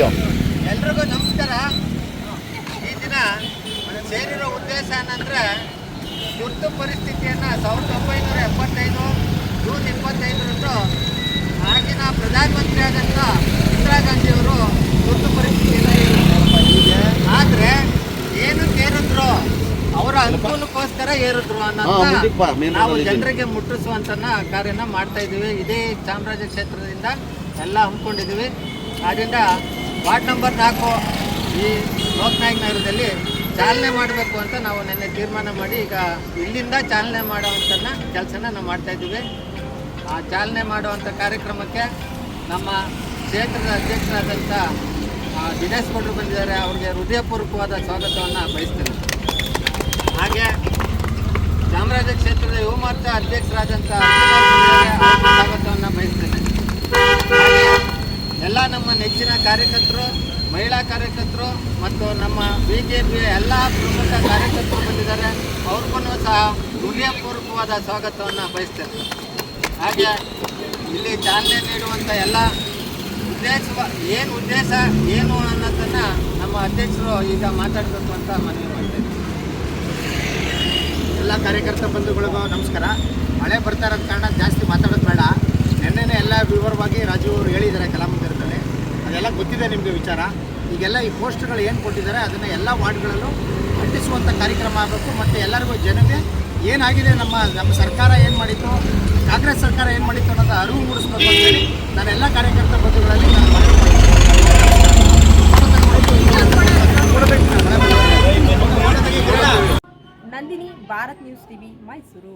Video ಎಲ್ರಿಗೂ ನಮಸ್ಕಾರ. ಈ ದಿನ ಸೇರಿರೋ ಉದ್ದೇಶ ಏನಂದ್ರೆ ತುರ್ತು ಪರಿಸ್ಥಿತಿಯನ್ನು ಸಾವಿರದ ಒಂಬೈನೂರ ಎಪ್ಪತ್ತೈದು ಜೂನ್ ಇಪ್ಪತ್ತೈದರಂದು ಆಗಿನ ಪ್ರಧಾನಮಂತ್ರಿ ಆದಂಥ ಇಂದಿರಾ ಗಾಂಧಿಯವರು ತುರ್ತು ಪರಿಸ್ಥಿತಿಯನ್ನು ಆದರೆ ಏನು ಏರಿದ್ರು ಅವರ ಅನುಕೂಲಕ್ಕೋಸ್ಕರ ಏರಿದ್ರು ಹಾ, ಅನ್ನೋ ಮುಂದಕ್ಕೆ ಬಾ, ಮೇನ್ ನಾವು ಜನರಿಗೆ ಮುಟ್ಟಿಸುವಂತ ಕಾರ್ಯನ ಮಾಡ್ತಾ ಇದ್ದೀವಿ. ಇದೇ ಚಾಮರಾಜ ಕ್ಷೇತ್ರದಿಂದ ಎಲ್ಲ ಹಮ್ಮಿಕೊಂಡಿದ್ದೀವಿ. ಆದ್ದರಿಂದ ವಾರ್ಡ್ ನಂಬರ್ ನಾಲ್ಕು ಈ ಲೋಕನಾಯಕ್ ನಗರದಲ್ಲಿ ಚಾಲನೆ ಮಾಡಬೇಕು ಅಂತ ನಾವು ನಿನ್ನೆ ತೀರ್ಮಾನ ಮಾಡಿ, ಈಗ ಇಲ್ಲಿಂದ ಚಾಲನೆ ಮಾಡುವಂಥ ಕೆಲಸನ ನಾವು ಮಾಡ್ತಾ ಇದ್ದೀವಿ. ಆ ಚಾಲನೆ ಮಾಡುವಂಥ ಕಾರ್ಯಕ್ರಮಕ್ಕೆ ನಮ್ಮ ಕ್ಷೇತ್ರದ ಅಧ್ಯಕ್ಷರಾದಂಥ ದಿನೇಶ್ ಗೌಡರು ಬಂದಿದ್ದಾರೆ. ಅವ್ರಿಗೆ ಹೃದಯಪೂರ್ವಕವಾದ ಸ್ವಾಗತವನ್ನು ಬಯಸ್ತೇನೆ. ಹಾಗೆ ಚಾಮರಾಜ ಕ್ಷೇತ್ರದ ಯುವ ಅಧ್ಯಕ್ಷರಾದಂಥ ಸ್ವಾಗತವನ್ನು ಬಯಸ್ತೇನೆ ಹಾಗೆ ನೆಚ್ಚಿನ ಕಾರ್ಯಕರ್ತರು, ಮಹಿಳಾ ಕಾರ್ಯಕರ್ತರು ಮತ್ತು ನಮ್ಮ ಬಿ ಜೆ ಪಿಯ ಎಲ್ಲ ಪ್ರಮುಖ ಕಾರ್ಯಕರ್ತರು ಬಂದಿದ್ದಾರೆ. ಅವ್ರಿಗೂ ಸಹ ಹೃದಯಪೂರ್ವಕವಾದ ಸ್ವಾಗತವನ್ನು ಬಯಸ್ತೇನೆ. ಹಾಗೆ ಇಲ್ಲಿ ಚಾಲನೆ ನೀಡುವಂಥ ಎಲ್ಲ ಉದ್ದೇಶ ಏನು ಉದ್ದೇಶ, ಏನು ಅನ್ನೋದನ್ನು ನಮ್ಮ ಅಧ್ಯಕ್ಷರು ಈಗ ಮಾತಾಡಬೇಕು ಅಂತ ಮನವಿ ಮಾಡ್ತೇನೆ. ಎಲ್ಲ ಕಾರ್ಯಕರ್ತ ಬಂಧುಗಳಿಗೂ ನಮಸ್ಕಾರ. ಮಳೆ ಬರ್ತಾ ಇರೋದ ಕಾರಣ ಜಾಸ್ತಿ ಮಾತಾಡೋದು ಗೊತ್ತಿದೆ ನಿಮಗೆ ವಿಚಾರ ಈಗೆಲ್ಲ ಈ ಪೋಸ್ಟ್ಗಳು ಏನು ಕೊಟ್ಟಿದ್ದಾರೆ ಅದನ್ನು ಎಲ್ಲ ವಾರ್ಡ್ಗಳಲ್ಲೂ ಅಂಟಿಸುವಂಥ ಕಾರ್ಯಕ್ರಮ ಆಗಬೇಕು ಮತ್ತು ಎಲ್ಲರಿಗೂ ಜನತೆ ಏನಾಗಿದೆ ನಮ್ಮ ನಮ್ಮ ಸರ್ಕಾರ ಏನು ಮಾಡಿತ್ತು ಕಾಂಗ್ರೆಸ್ ಸರ್ಕಾರ ಏನು ಮಾಡಿತ್ತು ಅನ್ನೋದು ಅರಿವು ಮೂಡಿಸ್ಬೇಕು ಅಂತೇಳಿ ನಾನು ಎಲ್ಲ ಕಾರ್ಯಕರ್ತ ಬಂಧುಗಳಲ್ಲಿ ನಾನು. Nandini Bharat news TV Mysuru